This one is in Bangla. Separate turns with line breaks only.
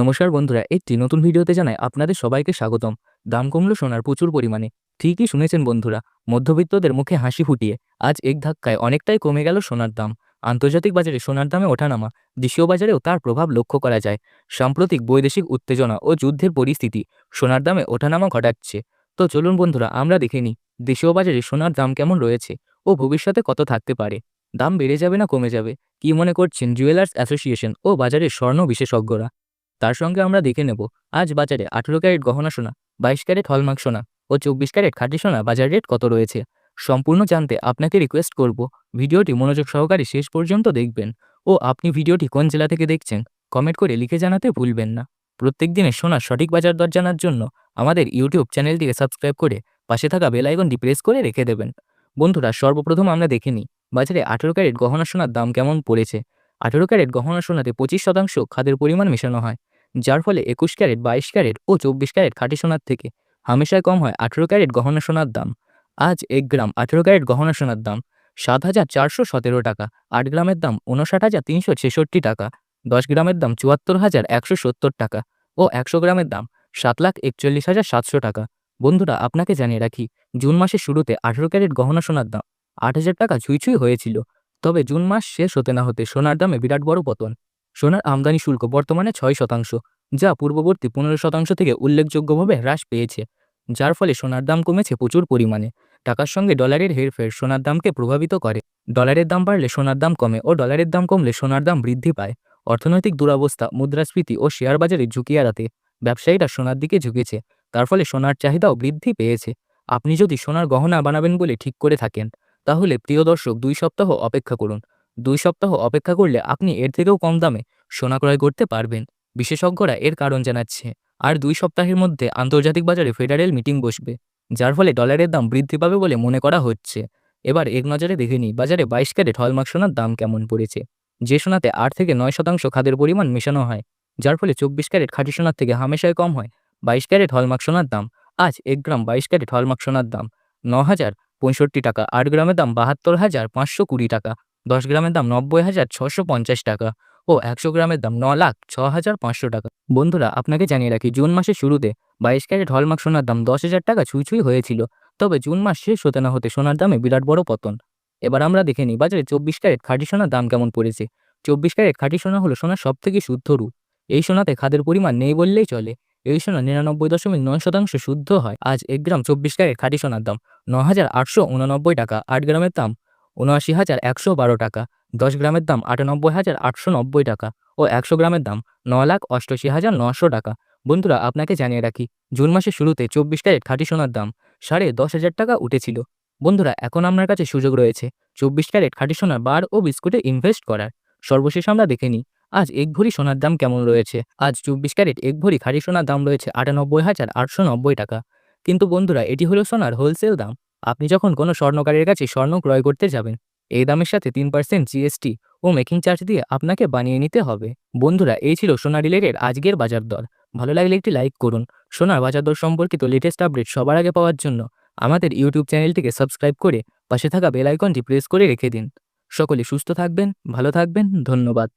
নমস্কার বন্ধুরা, একটি নতুন ভিডিওতে জানাই আপনাদের সবাইকে স্বাগতম। দাম কমলো সোনার প্রচুর পরিমাণে। ঠিকই শুনেছেন বন্ধুরা, মধ্যবিত্তদের মুখে হাসি ফুটিয়ে আজ এক ধাক্কায় অনেকটাই কমে গেল সোনার দাম। আন্তর্জাতিক বাজারে সোনার দামে ওঠানামা দেশীয় বাজারেও তার প্রভাব লক্ষ্য করা যায়। সাম্প্রতিক বৈদেশিক উত্তেজনা ও যুদ্ধের পরিস্থিতি সোনার দামে ওঠানামা ঘটাচ্ছে। তো চলুন বন্ধুরা, আমরা দেখে নিই দেশীয় বাজারে সোনার দাম কেমন রয়েছে ও ভবিষ্যতে কত থাকতে পারে। দাম বেড়ে যাবে না কমে যাবে? কি মনে করছেন জুয়েলার্স অ্যাসোসিয়েশন ও বাজারের স্বর্ণ বিশেষজ্ঞরা? তার সঙ্গে আমরা দেখে নেব, আজ বাজারে আঠেরো ক্যারেট গহনা সোনা, বাইশ ক্যারেট হলমার্ক সোনা ও চব্বিশ ক্যারেট খাঁটি সোনা বাজার রেট কত রয়েছে? সম্পূর্ণ জানতে আপনাকে রিকোয়েস্ট করব, ভিডিওটি মনোযোগ সহকারে শেষ পর্যন্ত দেখবেন ও আপনি ভিডিওটি কোন জেলা থেকে দেখছেন কমেন্ট করে লিখে জানাতে ভুলবেন না। প্রত্যেক দিনের সোনার সঠিক বাজার দর জানার জন্য আমাদের ইউটিউব চ্যানেলটিকে সাবস্ক্রাইব করে পাশে থাকা বেল আইকনটি প্রেস করে রেখে দেবেন। বন্ধুরা, সর্বপ্রথম আমরা দেখে নিই, বাজারে আঠেরো ক্যারেট গহনা সোনার দাম কেমন পড়েছে? আঠেরো ক্যারেট গহনা সোনাতে পঁচিশ শতাংশ খাদের পরিমাণ মেশানো হয়। যার ফলে একুশ ক্যারেট, বাইশ ক্যারেট ও চব্বিশ ক্যারেট খাঁটি সোনার থেকে হামেশায় কম হয় আঠেরো ক্যারেট গহনা সোনার দাম। আজ এক গ্রাম আঠেরো ক্যারেট গহনা সোনার দাম সাত হাজার চারশো সতেরো টাকা, আট গ্রামের দাম উনষাট হাজার তিনশো ছেষট্টি টাকা, দশ গ্রামের দাম চুয়াত্তর হাজার একশো সত্তর টাকা ও একশো গ্রামের দাম সাত লাখ একচল্লিশ হাজার সাতশো টাকা। বন্ধুরা, আপনাকে জানিয়ে রাখি, জুন মাসের শুরুতে আঠেরো ক্যারেট গহনা সোনার দাম আট হাজার টাকা ছুঁই ছুঁই হয়েছিল। তবে জুন মাস শেষ হতে না হতে সোনার দামে বিরাট বড় পতন। সোনার আমদানি শুল্ক বর্তমানে ছয় শতাংশ, যা পূর্ববর্তী পনেরো শতাংশ থেকে উল্লেখযোগ্যভাবে হ্রাস পেয়েছে, যার ফলে সোনার দাম কমেছে প্রচুর পরিমাণে। টাকার সঙ্গে ডলারের হেরফের সোনার দামকে প্রভাবিত করে। ডলারের দাম বাড়লে সোনার দাম কমে ও ডলারের দাম কমলে সোনার দাম বৃদ্ধি পায়। অর্থনৈতিক দুরবস্থা, মুদ্রাস্ফীতি ও শেয়ার বাজারে ঝুঁকি এড়াতে ব্যবসায়ীরা সোনার দিকে ঝুঁকেছে, তার ফলে সোনার চাহিদাও বৃদ্ধি পেয়েছে। আপনি যদি সোনার গহনা বানাবেন বলে ঠিক করে থাকেন, তাহলে প্রিয় দর্শক দুই সপ্তাহ অপেক্ষা করুন। দুই সপ্তাহ অপেক্ষা করলে আপনি এর থেকেও কম দামে সোনা ক্রয় করতে পারবেন। বিশেষজ্ঞরা এর কারণ জানাচ্ছে। আর দুই সপ্তাহের মধ্যে আন্তর্জাতিক বাজারে ফেডারেল মিটিং বসবে, যার ফলে ডলারের দাম বৃদ্ধি পাবে বলে মনে করা হচ্ছে। এবার এক নজরে দেখে নিই, বাজারে বাইশ ক্যারেট হলমার্ক সোনার দাম কেমন পড়েছে? যে সোনাতে আট থেকে নয় শতাংশ খাদের পরিমাণ মেশানো হয়, যার ফলে চব্বিশ ক্যারেট খাঁটি সোনার থেকে হামেশায় কম হয়, বাইশ ক্যারেট হলমার্ক সোনার দাম, আজ এক গ্রাম বাইশ ক্যারেট হলমার্ক সোনার দাম ন হাজার পঁয়ষট্টি টাকা, আট গ্রামের দাম বাহাত্তর হাজার পাঁচশো কুড়ি টাকা। দশ গ্রামের দাম নব্বই হাজার ছশো পঞ্চাশ টাকা ও একশো গ্রামের দাম ন লাখ ছ হাজার পাঁচশো টাকা। বন্ধুরা, আপনাকে জানিয়ে রাখি, জুন মাসের শুরুতে বাইশ ক্যারেট হলমার্ক সোনার দাম দশ হাজার টাকা ছুঁই হয়েছিল। তবে জুন মাস শেষ হতে না হতে সোনার দামে বিরাট বড় পতন। এবার আমরা দেখে নিই, বাজারে চব্বিশ ক্যারেট খাঁটি সোনার দাম কেমন পড়েছে? চব্বিশ ক্যারেট খাঁটি সোনা হলো সোনার সব থেকে শুদ্ধ রূপ। এই সোনাতে খাদের পরিমাণ নেই বললেই চলে। এই সোনা নিরানব্বই দশমিক নয় শতাংশ শুদ্ধ হয়। আজ এক গ্রাম চব্বিশ ক্যারেট খাঁটি সোনার দাম ন হাজার আটশো উননব্বই টাকা। আট গ্রামের দাম উনআশি হাজার একশো বারো টাকা, দশ গ্রামের দাম আটানব্বই হাজার আটশো নব্বই টাকা ও একশো গ্রামের দাম ন লাখ অষ্টআশি হাজার নশো টাকা। বন্ধুরা, আপনাকে জানিয়ে রাখি, জুন মাসের শুরুতে চব্বিশ ক্যারেট খাঁটি সোনার দাম সাড়ে দশ হাজার টাকা উঠেছিল। বন্ধুরা, এখন আপনার কাছে সুযোগ রয়েছে চব্বিশ ক্যারেট খাঁটি সোনার বার ও বিস্কুটে ইনভেস্ট করার। সর্বশেষ আমরা দেখে নিই, আজ এক ভরি সোনার দাম কেমন রয়েছে? আজ চব্বিশ ক্যারেট এক ভরি খাঁটি সোনার দাম রয়েছে আটানব্বই হাজার আটশো নব্বই টাকা। কিন্তু বন্ধুরা, এটি হলো সোনার হোলসেল দাম। আপনি যখন কোনো স্বর্ণকারের কাছে স্বর্ণ ক্রয় করতে যাবেন, এই দামের সাথে তিন পার্সেন্ট জিএসটি ও মেকিং চার্জ দিয়ে আপনাকে বানিয়ে নিতে হবে। বন্ধুরা, এই ছিল সোনা রিলেটেড আজকের বাজার দর। ভালো লাগলে একটি লাইক করুন। সোনার বাজার দর সম্পর্কিত লেটেস্ট আপডেট সবার আগে পাওয়ার জন্য আমাদের ইউটিউব চ্যানেলটিকে সাবস্ক্রাইব করে পাশে থাকা বেল আইকনটি প্রেস করে রেখে দিন। সকলে সুস্থ থাকবেন, ভালো থাকবেন, ধন্যবাদ।